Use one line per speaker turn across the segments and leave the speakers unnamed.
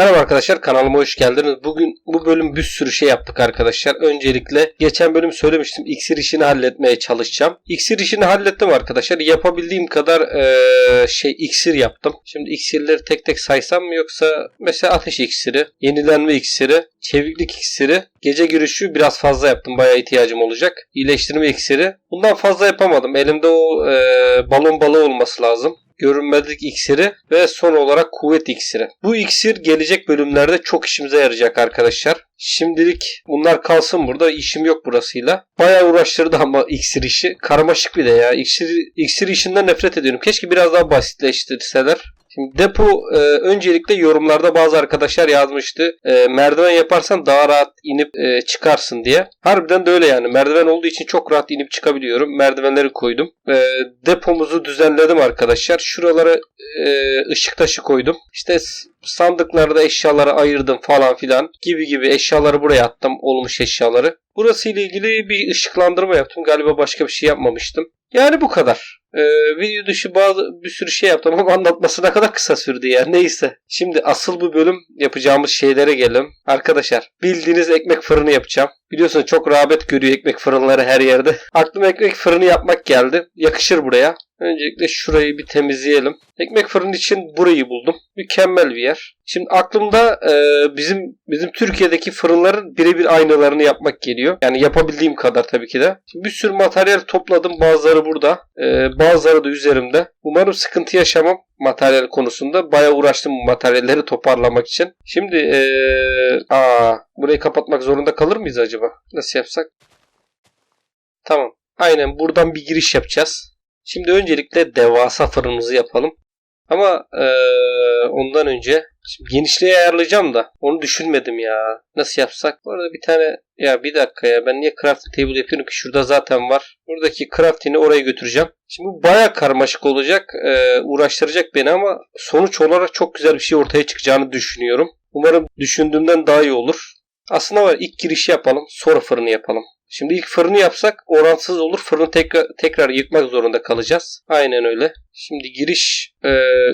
Merhaba arkadaşlar kanalıma hoş geldiniz. Bugün bu bölüm bir sürü şey yaptık arkadaşlar. Öncelikle geçen bölüm söylemiştim iksir işini halletmeye çalışacağım. İksir işini hallettim arkadaşlar. Yapabildiğim kadar eee, şey iksir yaptım. Şimdi iksirleri tek tek saysam mı yoksa mesela ateş iksiri, yenilenme iksiri, çeviklik iksiri, gece görüşü biraz fazla yaptım. Bayağı ihtiyacım olacak. İyileştirme iksiri. Bundan fazla yapamadım. Elimde o eee, balon balığı olması lazım görünmezlik iksiri ve son olarak kuvvet iksiri. Bu iksir gelecek bölümlerde çok işimize yarayacak arkadaşlar. Şimdilik bunlar kalsın burada. İşim yok burasıyla. Bayağı uğraştırdı ama iksir işi. Karmaşık bir de ya. İksir, iksir işinden nefret ediyorum. Keşke biraz daha basitleştirseler. Şimdi depo e, öncelikle yorumlarda bazı arkadaşlar yazmıştı. E, merdiven yaparsan daha rahat inip e, çıkarsın diye. Harbiden de öyle yani. Merdiven olduğu için çok rahat inip çıkabiliyorum. Merdivenleri koydum. E, depomuzu düzenledim arkadaşlar. Şuralara e, ışık taşı koydum. İşte sandıklarda eşyaları ayırdım falan filan gibi gibi eşyaları buraya attım. Olmuş eşyaları. Burası ile ilgili bir ışıklandırma yaptım. Galiba başka bir şey yapmamıştım. Yani bu kadar. Ee, video dışı bazı bir sürü şey yaptım ama anlatması ne kadar kısa sürdü ya. Neyse. Şimdi asıl bu bölüm yapacağımız şeylere gelelim. Arkadaşlar bildiğiniz ekmek fırını yapacağım. Biliyorsunuz çok rağbet görüyor ekmek fırınları her yerde. Aklıma ekmek fırını yapmak geldi. Yakışır buraya. Öncelikle şurayı bir temizleyelim. Ekmek fırını için burayı buldum. Mükemmel bir yer. Şimdi aklımda e, bizim bizim Türkiye'deki fırınların birebir aynalarını yapmak geliyor. Yani yapabildiğim kadar tabii ki de. Şimdi bir sürü materyal topladım. Bazıları burada. E, bazıları da üzerimde. Umarım sıkıntı yaşamam materyal konusunda. Bayağı uğraştım bu materyalleri toparlamak için. Şimdi e, aa, burayı kapatmak zorunda kalır mıyız acaba? Nasıl yapsak? Tamam. Aynen buradan bir giriş yapacağız. Şimdi öncelikle devasa fırınımızı yapalım. Ama eee, ondan önce şimdi genişliği ayarlayacağım da onu düşünmedim ya. Nasıl yapsak? Bu arada bir tane ya bir dakika ya ben niye crafting table yapıyorum ki şurada zaten var. Buradaki crafting'i oraya götüreceğim. Şimdi bu baya karmaşık olacak. eee, uğraştıracak beni ama sonuç olarak çok güzel bir şey ortaya çıkacağını düşünüyorum. Umarım düşündüğümden daha iyi olur. Aslında var ilk girişi yapalım sonra fırını yapalım. Şimdi ilk fırını yapsak oransız olur. Fırını tekrar, tekrar yıkmak zorunda kalacağız. Aynen öyle. Şimdi giriş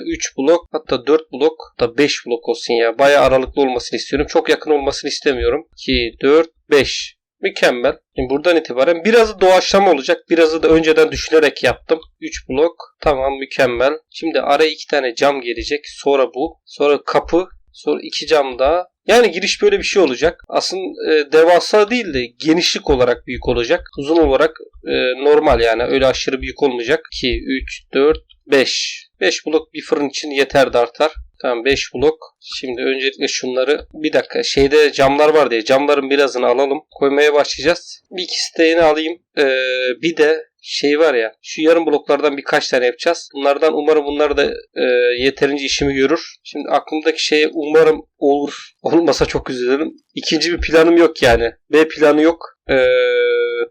3 blok hatta 4 blok hatta 5 blok olsun ya. Baya aralıklı olmasını istiyorum. Çok yakın olmasını istemiyorum. 2, 4, 5. Mükemmel. Şimdi buradan itibaren birazı doğaçlama olacak. Birazı da önceden düşünerek yaptım. 3 blok. Tamam mükemmel. Şimdi araya 2 tane cam gelecek. Sonra bu. Sonra kapı. Sonra 2 cam daha. Yani giriş böyle bir şey olacak. Aslında e, devasa değil de genişlik olarak büyük olacak. Uzun olarak e, normal yani öyle aşırı büyük olmayacak. 2, 3, 4, 5. 5 blok bir fırın için yeter de artar. Tamam 5 blok. Şimdi öncelikle şunları bir dakika şeyde camlar var diye camların birazını alalım. Koymaya başlayacağız. Bir iki steğini alayım. Ee, bir de şey var ya şu yarım bloklardan birkaç tane yapacağız. Bunlardan umarım bunlar da e, yeterince işimi görür. Şimdi aklımdaki şey umarım olur. Olmasa çok üzülürüm. İkinci bir planım yok yani. B planı yok. Ee,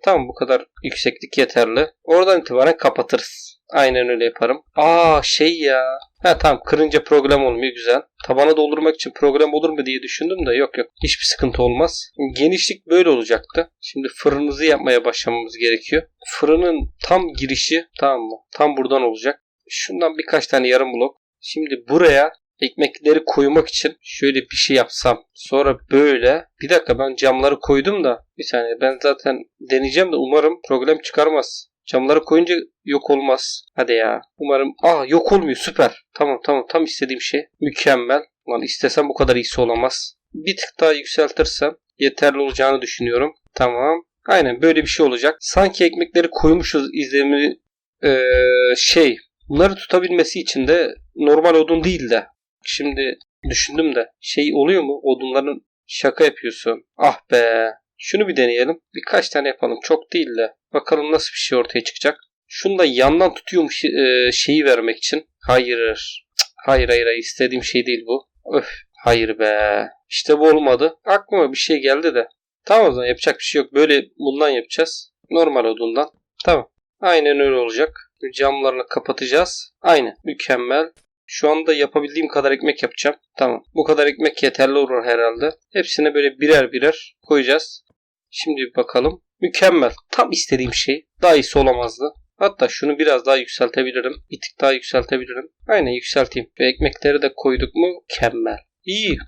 tamam bu kadar yükseklik yeterli. Oradan itibaren kapatırız. Aynen öyle yaparım. Aa şey ya. Ha tamam kırınca program olmuyor güzel. Tabana doldurmak için program olur mu diye düşündüm de yok yok. Hiçbir sıkıntı olmaz. Genişlik böyle olacaktı. Şimdi fırınımızı yapmaya başlamamız gerekiyor. Fırının tam girişi tamam mı? Tam buradan olacak. Şundan birkaç tane yarım blok. Şimdi buraya ekmekleri koymak için şöyle bir şey yapsam. Sonra böyle. Bir dakika ben camları koydum da. Bir saniye ben zaten deneyeceğim de umarım problem çıkarmaz. Camları koyunca yok olmaz. Hadi ya. Umarım. Aa yok olmuyor. Süper. Tamam tamam. Tam istediğim şey. Mükemmel. Lan istesem bu kadar iyisi olamaz. Bir tık daha yükseltirsem yeterli olacağını düşünüyorum. Tamam. Aynen böyle bir şey olacak. Sanki ekmekleri koymuşuz izlenimi ee, şey bunları tutabilmesi için de normal odun değil de şimdi düşündüm de şey oluyor mu odunların şaka yapıyorsun. Ah be. Şunu bir deneyelim. Birkaç tane yapalım. Çok değil de. Bakalım nasıl bir şey ortaya çıkacak. Şunu da yandan tutuyormuş e, şeyi vermek için. Hayır. Hayır hayır hayır. istediğim şey değil bu. Öf. Hayır be. İşte bu olmadı. Aklıma bir şey geldi de. Tamam o zaman yapacak bir şey yok. Böyle bundan yapacağız. Normal odundan. Tamam. Aynen öyle olacak. Camlarını kapatacağız. Aynen. Mükemmel. Şu anda yapabildiğim kadar ekmek yapacağım. Tamam. Bu kadar ekmek yeterli olur herhalde. Hepsine böyle birer birer koyacağız. Şimdi bir bakalım. Mükemmel. Tam istediğim şey. Daha iyisi olamazdı. Hatta şunu biraz daha yükseltebilirim. Bir tık daha yükseltebilirim. Aynen yükselteyim. Ve ekmekleri de koyduk mu mükemmel. İyi.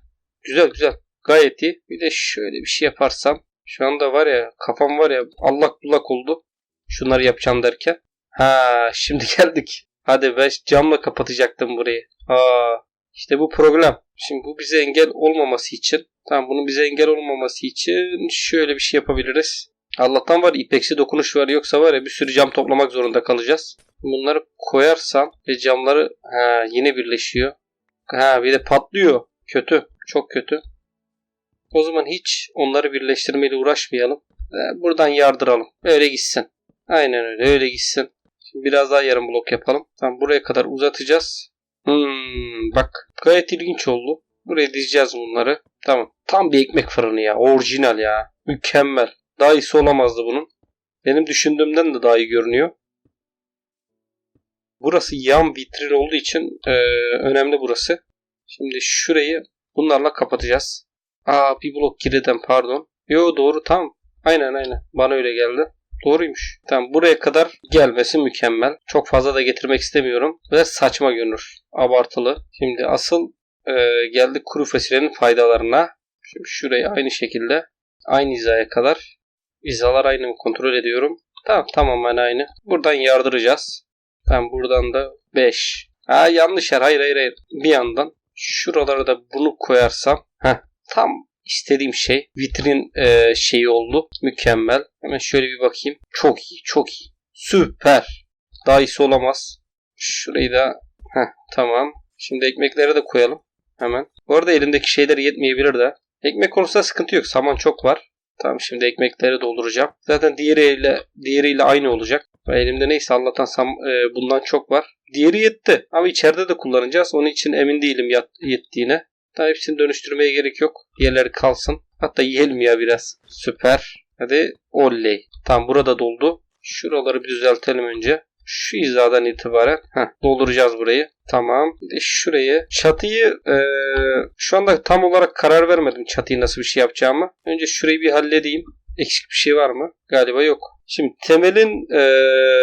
Güzel güzel. Gayet iyi. Bir de şöyle bir şey yaparsam. Şu anda var ya kafam var ya allak bullak oldu. Şunları yapacağım derken. Ha şimdi geldik. Hadi be camla kapatacaktım burayı. Aa işte bu problem. Şimdi bu bize engel olmaması için. Tamam bunun bize engel olmaması için şöyle bir şey yapabiliriz. Allah'tan var ipeksi dokunuş var yoksa var ya bir sürü cam toplamak zorunda kalacağız. Bunları koyarsam ve camları ha, yine birleşiyor. Ha bir de patlıyor. Kötü. Çok kötü. O zaman hiç onları birleştirmeyle uğraşmayalım. Buradan yardıralım. Öyle gitsin. Aynen öyle. Öyle gitsin. Şimdi biraz daha yarım blok yapalım. Tamam buraya kadar uzatacağız. Hmm, bak gayet ilginç oldu. Buraya dizeceğiz bunları. Tamam. Tam bir ekmek fırını ya. Orijinal ya. Mükemmel. Daha iyisi olamazdı bunun. Benim düşündüğümden de daha iyi görünüyor. Burası yan vitrin olduğu için e, önemli burası. Şimdi şurayı bunlarla kapatacağız. Aa bir blok geriden pardon. Yo doğru tam. Aynen aynen. Bana öyle geldi. Doğruymuş. Tamam buraya kadar gelmesi mükemmel. Çok fazla da getirmek istemiyorum. Ve saçma görünür. Abartılı. Şimdi asıl e, geldik kuru fasulyenin faydalarına. Şimdi şurayı aynı şekilde aynı hizaya kadar. Hizalar aynı mı kontrol ediyorum. Tamam tamamen aynı. Buradan yardıracağız. Tamam buradan da 5. Ha yanlış yer. Hayır hayır hayır. Bir yandan şuralara da bunu koyarsam heh, tam istediğim şey vitrin e, şeyi oldu. Mükemmel. Hemen şöyle bir bakayım. Çok iyi, çok iyi. Süper. Daha iyisi olamaz. Şurayı da heh, tamam. Şimdi ekmekleri de koyalım. Hemen. Bu arada elimdeki şeyler yetmeyebilir de. Ekmek konusunda sıkıntı yok. Saman çok var. Tamam şimdi ekmekleri dolduracağım. Zaten diğeriyle diğeriyle aynı olacak. Elimde neyse Allah'tan sam, e, bundan çok var. Diğeri yetti. Ama içeride de kullanacağız. Onun için emin değilim yat, yettiğine. Daha hepsini dönüştürmeye gerek yok. Diğerleri kalsın. Hatta yiyelim ya biraz. Süper. Hadi oley. Tamam burada doldu. Şuraları bir düzeltelim önce. Şu hizadan itibaren heh, dolduracağız burayı. Tamam. Şurayı. Çatıyı e, şu anda tam olarak karar vermedim çatıyı nasıl bir şey yapacağımı. Önce şurayı bir halledeyim. Eksik bir şey var mı? Galiba yok. Şimdi temelin e,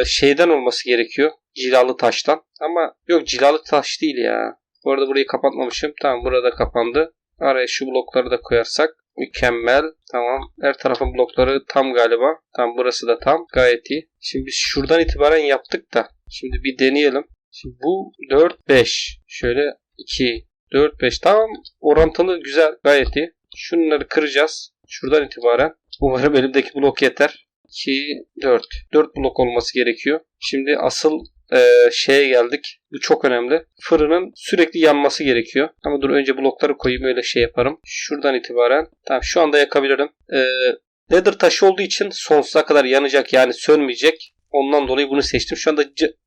şeyden olması gerekiyor. Cilalı taştan. Ama yok cilalı taş değil ya. Bu arada burayı kapatmamışım. Tamam burada kapandı. Araya şu blokları da koyarsak mükemmel. Tamam. Her tarafın blokları tam galiba. Tam burası da tam. Gayet iyi. Şimdi biz şuradan itibaren yaptık da. Şimdi bir deneyelim. Şimdi bu 4 5. Şöyle 2 4 5. Tamam. Orantılı güzel. Gayet iyi. Şunları kıracağız. Şuradan itibaren. Umarım elimdeki blok yeter. 2 4. 4 blok olması gerekiyor. Şimdi asıl e, şeye geldik. Bu çok önemli. Fırının sürekli yanması gerekiyor. Ama dur önce blokları koyayım öyle şey yaparım. Şuradan itibaren. Tamam şu anda yakabilirim. E, Nether taşı olduğu için sonsuza kadar yanacak yani sönmeyecek. Ondan dolayı bunu seçtim. Şu anda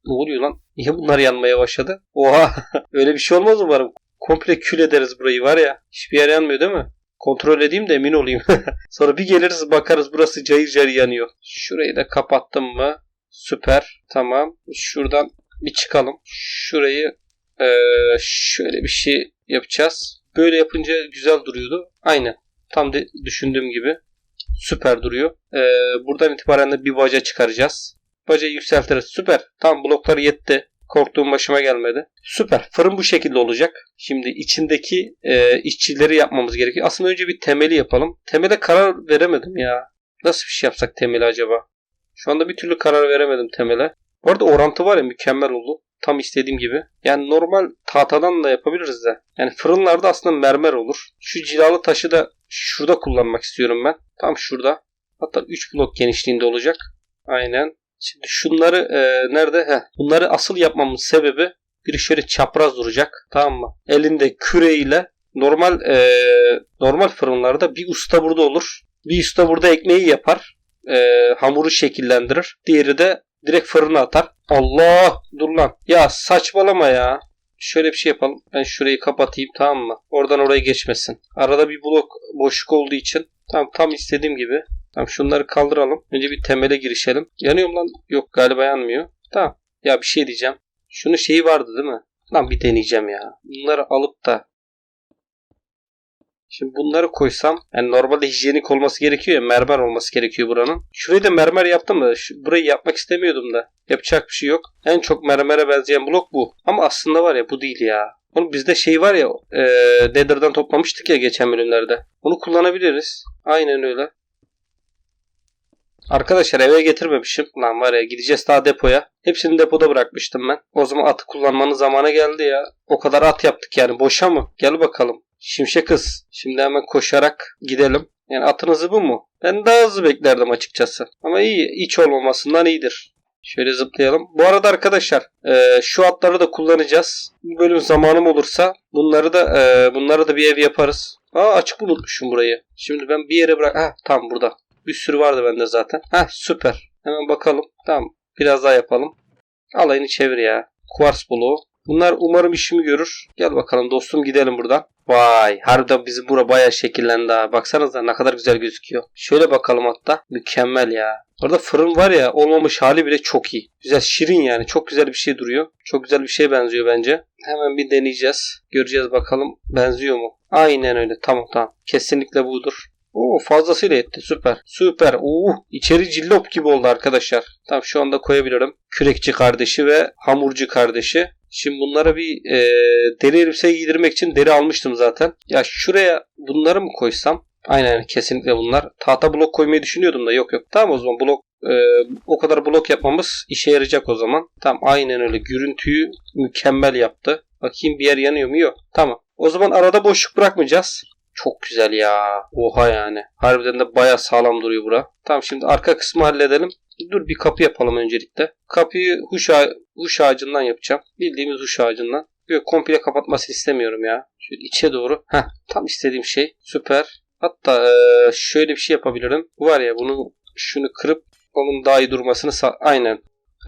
ne oluyor lan? Niye bunlar yanmaya başladı? Oha öyle bir şey olmaz umarım. Komple kül ederiz burayı var ya. Hiçbir yer yanmıyor değil mi? Kontrol edeyim de emin olayım. Sonra bir geliriz bakarız burası cayır cayır yanıyor. Şurayı da kapattım mı? Süper. Tamam. Şuradan bir çıkalım. Şurayı eee, şöyle bir şey yapacağız. Böyle yapınca güzel duruyordu. Aynen. Tam de düşündüğüm gibi. Süper duruyor. Eee, buradan itibaren de bir baca çıkaracağız. Bacayı yükseltiriz. Süper. Tam blokları yetti. Korktuğum başıma gelmedi. Süper. Fırın bu şekilde olacak. Şimdi içindeki e, işçileri yapmamız gerekiyor. Aslında önce bir temeli yapalım. Temele karar veremedim ya. Nasıl bir şey yapsak temeli acaba? Şu anda bir türlü karar veremedim temele. Bu arada orantı var ya mükemmel oldu. Tam istediğim gibi. Yani normal tahtadan da yapabiliriz de. Yani fırınlarda aslında mermer olur. Şu cilalı taşı da şurada kullanmak istiyorum ben. Tam şurada. Hatta 3 blok genişliğinde olacak. Aynen. Şimdi şunları e, nerede? Heh. Bunları asıl yapmamın sebebi biri şöyle çapraz duracak. Tamam mı? Elinde küreyle normal e, normal fırınlarda bir usta burada olur. Bir usta burada ekmeği yapar. E, hamuru şekillendirir. Diğeri de direkt fırına atar. Allah! Dur lan. Ya saçmalama ya. Şöyle bir şey yapalım. Ben şurayı kapatayım tamam mı? Oradan oraya geçmesin. Arada bir blok boşluk olduğu için tam tam istediğim gibi. Tamam şunları kaldıralım. Önce bir temele girişelim. Yanıyor mu lan? Yok galiba yanmıyor. Tamam. Ya bir şey diyeceğim. Şunun şeyi vardı değil mi? Lan bir deneyeceğim ya. Bunları alıp da Şimdi bunları koysam yani normalde hijyenik olması gerekiyor ya mermer olması gerekiyor buranın. Şurayı da mermer yaptım da şu- burayı yapmak istemiyordum da. Yapacak bir şey yok. En çok mermere benzeyen blok bu. Ama aslında var ya bu değil ya. Oğlum bizde şey var ya e, Nether'dan toplamıştık ya geçen bölümlerde. Onu kullanabiliriz. Aynen öyle. Arkadaşlar eve getirmemişim. Lan var ya gideceğiz daha depoya. Hepsini depoda bırakmıştım ben. O zaman atı kullanmanın zamanı geldi ya. O kadar at yaptık yani. Boşa mı? Gel bakalım. Şimşek kız. Şimdi hemen koşarak gidelim. Yani atınızı bu mu? Ben daha hızlı beklerdim açıkçası. Ama iyi. iç olmamasından iyidir. Şöyle zıplayalım. Bu arada arkadaşlar e, şu atları da kullanacağız. Bu bölüm zamanım olursa bunları da e, bunları da bir ev yaparız. Aa açık unutmuşum burayı. Şimdi ben bir yere bırak. Ha tam burada. Bir sürü vardı bende zaten. Ha süper. Hemen bakalım. Tamam. Biraz daha yapalım. Alayını çevir ya. Kuvars bloğu. Bunlar umarım işimi görür. Gel bakalım dostum gidelim buradan. Vay harbiden bizim bura bayağı şekillendi ha. Baksanıza ne kadar güzel gözüküyor. Şöyle bakalım hatta. Mükemmel ya. Orada fırın var ya olmamış hali bile çok iyi. Güzel şirin yani. Çok güzel bir şey duruyor. Çok güzel bir şeye benziyor bence. Hemen bir deneyeceğiz. Göreceğiz bakalım benziyor mu? Aynen öyle. Tamam tamam. Kesinlikle budur. Oo fazlasıyla etti. Süper. Süper. Oo içeri cillop gibi oldu arkadaşlar. Tamam şu anda koyabilirim. Kürekçi kardeşi ve hamurcu kardeşi. Şimdi bunlara bir e, deri elbise giydirmek için deri almıştım zaten. Ya şuraya bunları mı koysam? Aynen kesinlikle bunlar. Tahta blok koymayı düşünüyordum da yok yok. Tamam o zaman blok e, o kadar blok yapmamız işe yarayacak o zaman. Tamam aynen öyle. Görüntüyü mükemmel yaptı. Bakayım bir yer yanıyor mu? Yok. Tamam. O zaman arada boşluk bırakmayacağız. Çok güzel ya. Oha yani. Harbiden de baya sağlam duruyor bura. Tamam şimdi arka kısmı halledelim. Dur bir kapı yapalım öncelikle. Kapıyı huş, ağa- huş ağacından yapacağım. Bildiğimiz huş ağacından. Yok komple kapatmasını istemiyorum ya. Şöyle içe doğru. Heh, tam istediğim şey. Süper. Hatta eee, şöyle bir şey yapabilirim. Var ya bunu şunu kırıp onun daha iyi durmasını sağ... Aynen.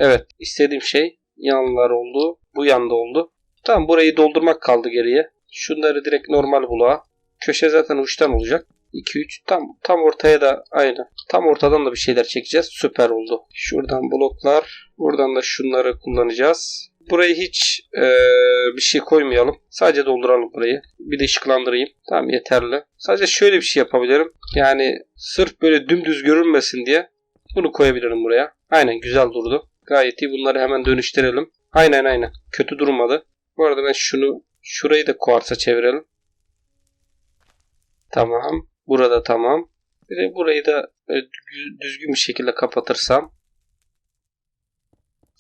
Evet istediğim şey yanlar oldu. Bu yanda oldu. Tamam burayı doldurmak kaldı geriye. Şunları direkt normal buluğa. Köşe zaten uçtan olacak. 2 3 tam tam ortaya da aynı. Tam ortadan da bir şeyler çekeceğiz. Süper oldu. Şuradan bloklar, buradan da şunları kullanacağız. Burayı hiç eee, bir şey koymayalım. Sadece dolduralım burayı. Bir de ışıklandırayım. Tamam yeterli. Sadece şöyle bir şey yapabilirim. Yani sırf böyle dümdüz görünmesin diye bunu koyabilirim buraya. Aynen güzel durdu. Gayet iyi. Bunları hemen dönüştürelim. Aynen aynen. Kötü durmadı. Bu arada ben şunu şurayı da kuarsa çevirelim. Tamam. Burada tamam. De burayı da e, dü- düzgün bir şekilde kapatırsam.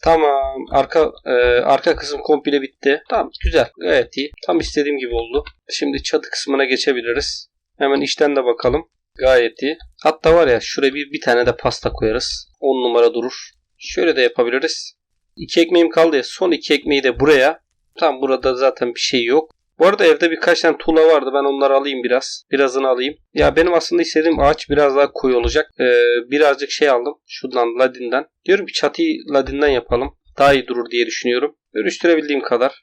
Tamam. Arka e, arka kısım komple bitti. Tamam. Güzel. Gayet iyi. Tam istediğim gibi oldu. Şimdi çatı kısmına geçebiliriz. Hemen içten de bakalım. Gayet iyi. Hatta var ya şuraya bir, bir tane de pasta koyarız. 10 numara durur. Şöyle de yapabiliriz. İki ekmeğim kaldı ya. Son iki ekmeği de buraya. Tam burada zaten bir şey yok. Bu arada evde birkaç tane tuğla vardı. Ben onları alayım biraz. Birazını alayım. Ya benim aslında istediğim ağaç biraz daha koyu olacak. Ee, birazcık şey aldım. Şuradan ladinden. Diyorum ki çatıyı ladinden yapalım. Daha iyi durur diye düşünüyorum. Dönüştürebildiğim kadar.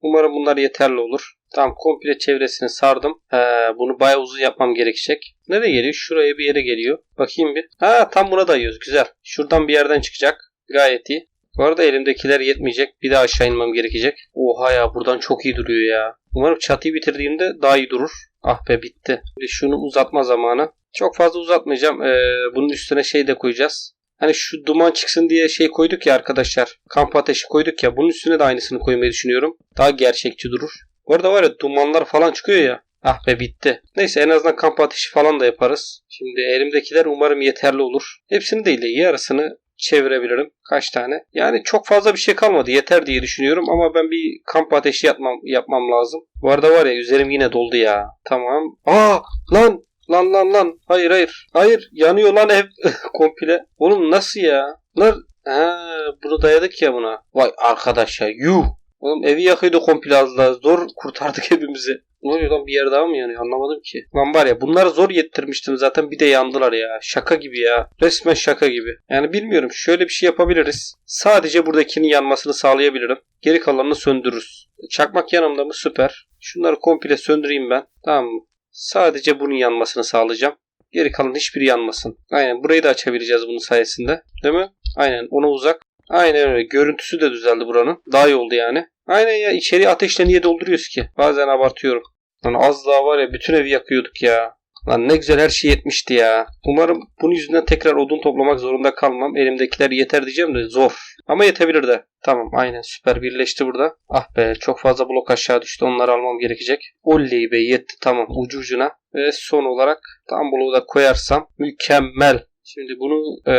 Umarım bunlar yeterli olur. Tamam komple çevresini sardım. Ee, bunu bayağı uzun yapmam gerekecek. Nereye geliyor? Şuraya bir yere geliyor. Bakayım bir. Ha tam buna dayıyoruz. Güzel. Şuradan bir yerden çıkacak. Gayet iyi. Bu arada elimdekiler yetmeyecek. Bir daha aşağı inmem gerekecek. Oha ya buradan çok iyi duruyor ya. Umarım çatıyı bitirdiğimde daha iyi durur. Ah be bitti. Şimdi şunu uzatma zamanı. Çok fazla uzatmayacağım. Ee, bunun üstüne şey de koyacağız. Hani şu duman çıksın diye şey koyduk ya arkadaşlar. Kamp ateşi koyduk ya. Bunun üstüne de aynısını koymayı düşünüyorum. Daha gerçekçi durur. Bu arada var ya dumanlar falan çıkıyor ya. Ah be bitti. Neyse en azından kamp ateşi falan da yaparız. Şimdi elimdekiler umarım yeterli olur. Hepsini değil de yarısını çevirebilirim. Kaç tane? Yani çok fazla bir şey kalmadı. Yeter diye düşünüyorum ama ben bir kamp ateşi yapmam, yapmam lazım. Bu arada var ya üzerim yine doldu ya. Tamam. Aa lan lan lan lan. Hayır hayır. Hayır yanıyor lan ev komple. Oğlum nasıl ya? Bunlar ha, bunu dayadık ya buna. Vay arkadaş ya yuh. Oğlum evi yakıyordu komple az daha. Zor kurtardık hepimizi. Ne oluyor lan bir yer daha mı yanıyor anlamadım ki. Lan var ya bunları zor yettirmiştim zaten bir de yandılar ya. Şaka gibi ya. Resmen şaka gibi. Yani bilmiyorum şöyle bir şey yapabiliriz. Sadece buradakinin yanmasını sağlayabilirim. Geri kalanını söndürürüz. Çakmak yanımda mı? Süper. Şunları komple söndüreyim ben. Tamam mı? Sadece bunun yanmasını sağlayacağım. Geri kalan hiçbiri yanmasın. Aynen burayı da açabileceğiz bunun sayesinde. Değil mi? Aynen ona uzak. Aynen öyle. Görüntüsü de düzeldi buranın. Daha iyi oldu yani. Aynen ya içeri ateşle niye dolduruyoruz ki? Bazen abartıyorum. Lan az daha var ya bütün evi yakıyorduk ya. Lan ne güzel her şey yetmişti ya. Umarım bunun yüzünden tekrar odun toplamak zorunda kalmam. Elimdekiler yeter diyeceğim de zor. Ama yetebilir de. Tamam aynen süper birleşti burada. Ah be çok fazla blok aşağı düştü. Onları almam gerekecek. Oley be yetti tamam ucu ucuna. Ve son olarak tam bloğu da koyarsam mükemmel. Şimdi bunu e,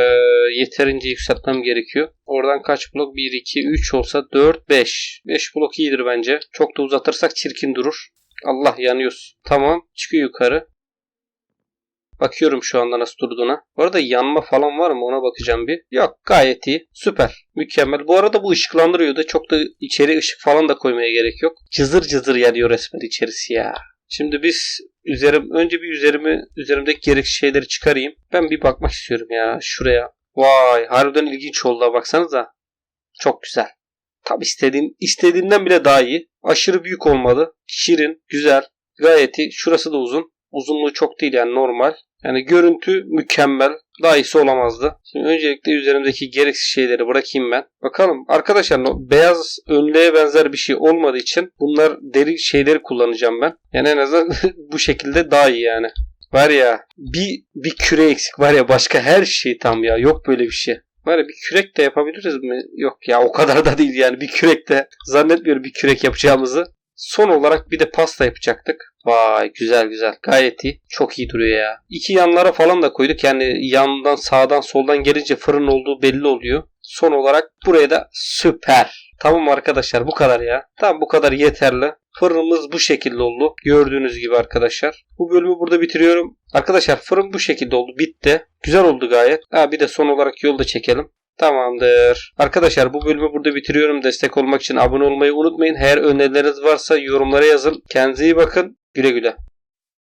yeterince yükseltmem gerekiyor. Oradan kaç blok? 1, 2, 3 olsa 4, 5. 5 blok iyidir bence. Çok da uzatırsak çirkin durur. Allah yanıyoruz. Tamam çıkıyor yukarı. Bakıyorum şu anda nasıl durduğuna. Bu arada yanma falan var mı ona bakacağım bir. Yok gayet iyi. Süper. Mükemmel. Bu arada bu ışıklandırıyor da çok da içeri ışık falan da koymaya gerek yok. Cızır cızır yanıyor resmen içerisi ya. Şimdi biz üzerim önce bir üzerimi üzerimdeki gereksiz şeyleri çıkarayım. Ben bir bakmak istiyorum ya şuraya. Vay harbiden ilginç oldu baksanıza. Çok güzel. Tam istediğin, istediğinden bile daha iyi. Aşırı büyük olmadı. Şirin, güzel. Gayet iyi. Şurası da uzun. Uzunluğu çok değil yani normal. Yani görüntü mükemmel. Daha iyisi olamazdı. Şimdi öncelikle üzerimdeki gereksiz şeyleri bırakayım ben. Bakalım arkadaşlar beyaz önlüğe benzer bir şey olmadığı için bunlar deri şeyleri kullanacağım ben. Yani en azından bu şekilde daha iyi yani. Var ya bir, bir küre eksik var ya başka her şey tam ya. Yok böyle bir şey. Var ya bir kürek de yapabiliriz mi? Yok ya o kadar da değil yani bir kürek de zannetmiyorum bir kürek yapacağımızı. Son olarak bir de pasta yapacaktık. Vay güzel güzel. Gayet iyi. Çok iyi duruyor ya. İki yanlara falan da koyduk. Yani yandan sağdan soldan gelince fırın olduğu belli oluyor. Son olarak buraya da süper. Tamam arkadaşlar bu kadar ya. Tamam bu kadar yeterli. Fırınımız bu şekilde oldu. Gördüğünüz gibi arkadaşlar. Bu bölümü burada bitiriyorum. Arkadaşlar fırın bu şekilde oldu. Bitti. Güzel oldu gayet. Ha bir de son olarak yolda çekelim. Tamamdır. Arkadaşlar bu bölümü burada bitiriyorum. Destek olmak için abone olmayı unutmayın. Eğer önerileriniz varsa yorumlara yazın. Kendinize iyi bakın. Güle güle.